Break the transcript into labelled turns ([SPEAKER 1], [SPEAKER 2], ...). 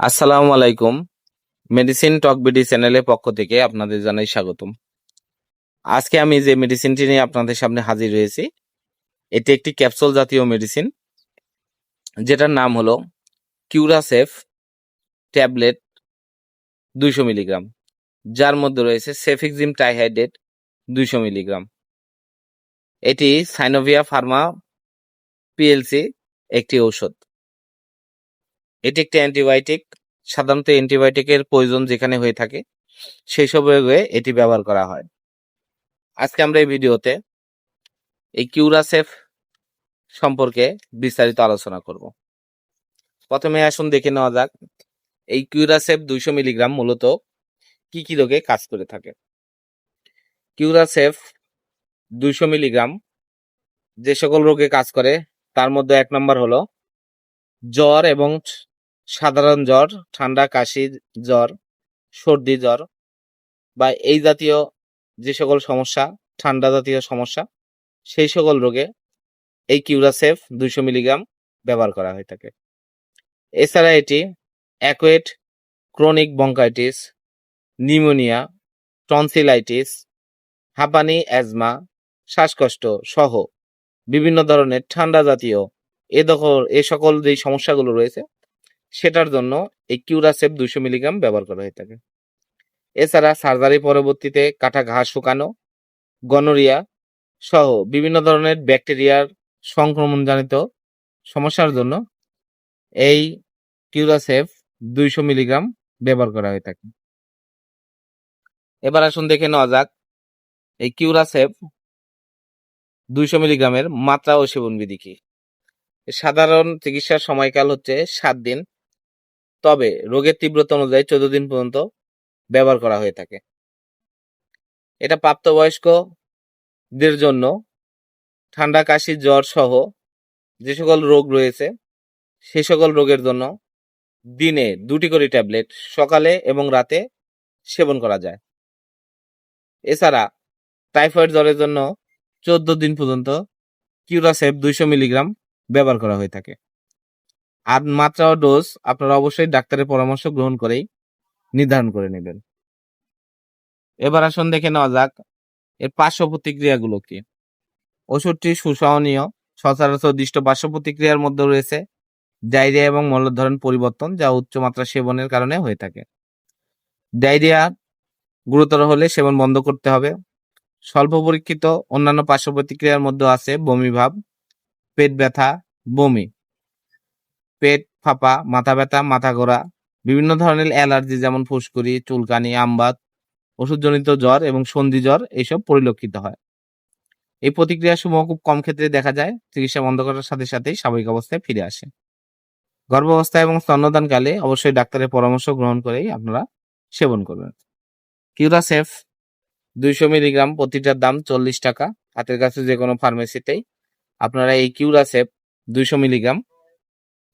[SPEAKER 1] আসসালামু আলাইকুম। মেডিসিন টক বিডি চ্যানেলের পক্ষ থেকে আপনাদের জানাই স্বাগতম। আজকে আমি যে মেডিসিনটি নিয়ে আপনাদের সামনে হাজির হয়েছি, এটি একটি ক্যাপসুল জাতীয় মেডিসিন যেটার নাম হলো কিউরাসেফ ট্যাবলেট দুইশো মিলিগ্রাম যার মধ্যে রয়েছে সেফিক্সিম টাইহাইড্রেট দুইশো মিলিগ্রাম এটি সাইনোভিয়া ফার্মা পিএলসি একটি ঔষধ। এটি একটি অ্যান্টিবায়োটিক, সাধারণত অ্যান্টিবায়োটিকের প্রয়োজন যেখানে হয়ে থাকে, সেই সব রোগে এটি ব্যবহার করা হয়। আজকে আমরা এই ভিডিওতে এই কিউরাসেফ সম্পর্কে বিস্তারিত আলোচনা করব। প্রথমে আসুন দেখে নেওয়া যাক, এই কিউরাসেফ দুইশো মিলিগ্রাম মূলত কি কি রোগে কাজ করে থাকে। কিউরাসেফ দুইশো মিলিগ্রাম যে সকল রোগে কাজ করে, তার মধ্যে এক নম্বর হলো জ্বর এবং সাধারণ জ্বর, ঠান্ডা, কাশি জ্বর, সর্দি জ্বর বা এই জাতীয় যে সকল সমস্যা, ঠান্ডা জাতীয় সমস্যা, সেই সকল রোগে এই কিউরাসেফ দুইশো মিলিগ্রাম ব্যবহার করা হয়ে থাকে এছাড়া এটি acute chronic bronchitis pneumonia tonsillitis হাঁপানি অ্যাজমা শ্বাসকষ্ট সহ বিভিন্ন ধরনের ঠান্ডা জাতীয় এ দখল, এ সকল যে সমস্যাগুলো রয়েছে সেটার জন্য এই কিউরাসেপ দুইশো মিলিগ্রাম ব্যবহার করা হয়ে থাকে। এছাড়া সার্জারি পরবর্তীতে কাটা ঘাস শুকানো গনোরিয়া সহ বিভিন্ন ধরনের ব্যাকটেরিয়ার সংক্রমণজনিত সমস্যার জন্য এই কিউরাসেফ দুইশো মিলিগ্রাম ব্যবহার করা হয়ে থাকে। এবার আসুন দেখে নেওয়া যাক, এই কিউরাসেফ দুইশো মিলিগ্রামের মাত্রা ও সেবন বিধি কি? সাধারণ চিকিৎসার সময়কাল হচ্ছে সাত দিন। তবে রোগের তীব্রতা অনুযায়ী চোদ্দ দিন পর্যন্ত ব্যবহার করা হয়ে থাকে। এটা প্রাপ্তবয়স্কদের জন্য ঠান্ডা, কাশি, জ্বর সহ যে সকল রোগ রয়েছে সেই সকল রোগের জন্য দিনে দুটি করে ট্যাবলেট সকালে এবং রাতে সেবন করা যায়। এছাড়া টাইফয়েড জ্বরের জন্য চোদ্দ দিন পর্যন্ত কিউরাসেপ দুইশো মিলিগ্রাম ব্যবহার করা হয়ে থাকে। আর মাত্রা ও ডোজ আপনারা অবশ্যই ডাক্তারের পরামর্শ গ্রহণ করেই নির্ধারণ করে নেবেন। এবার আসুন দেখে নেওয়া যাক, এর পার্শ্ব প্রতিক্রিয়াগুলো কি? ওষুধটি সুসহনীয়, সচরাচর দৃষ্ট পার্শ্ব প্রতিক্রিয়ার মধ্যে রয়েছে, ডায়রিয়া এবং মলধরণ পরিবর্তন যা উচ্চমাত্রা সেবনের কারণে হয়ে থাকে। ডায়রিয়া গুরুতর হলে সেবন বন্ধ করতে হবে। স্বল্প পরীক্ষিত অন্যান্য পার্শ্ব প্রতিক্রিয়ার মধ্যে আছে বমি ভাব, পেট ব্যথা, বমি। পেট ফাঁপা, মাথা ব্যথা, মাথা ঘোরা, বিভিন্ন ধরনের অ্যালার্জি যেমন ফুসকুড়ি, চুলকানি, আমবাত, ওষুধজনিত জ্বর এবং সন্ধি জ্বর এইসব পরিলক্ষিত হয়। এই প্রতিক্রিয়া সমূহ খুব কম ক্ষেত্রে দেখা যায়, চিকিৎসা বন্ধ করার সাথে সাথেই স্বাভাবিক অবস্থায় ফিরে আসে। গর্ভাবস্থা এবং স্তন্যদানকালে অবশ্যই ডাক্তারের পরামর্শ গ্রহণ করেই আপনারা সেবন করবেন। কিউরাসেফ দুইশো মিলিগ্রাম প্রতিটার দাম চল্লিশ টাকা। হাতের কাছে যে কোনো ফার্মেসিতেই আপনারা এই কিউরাসেপ দুইশো মিলিগ্রাম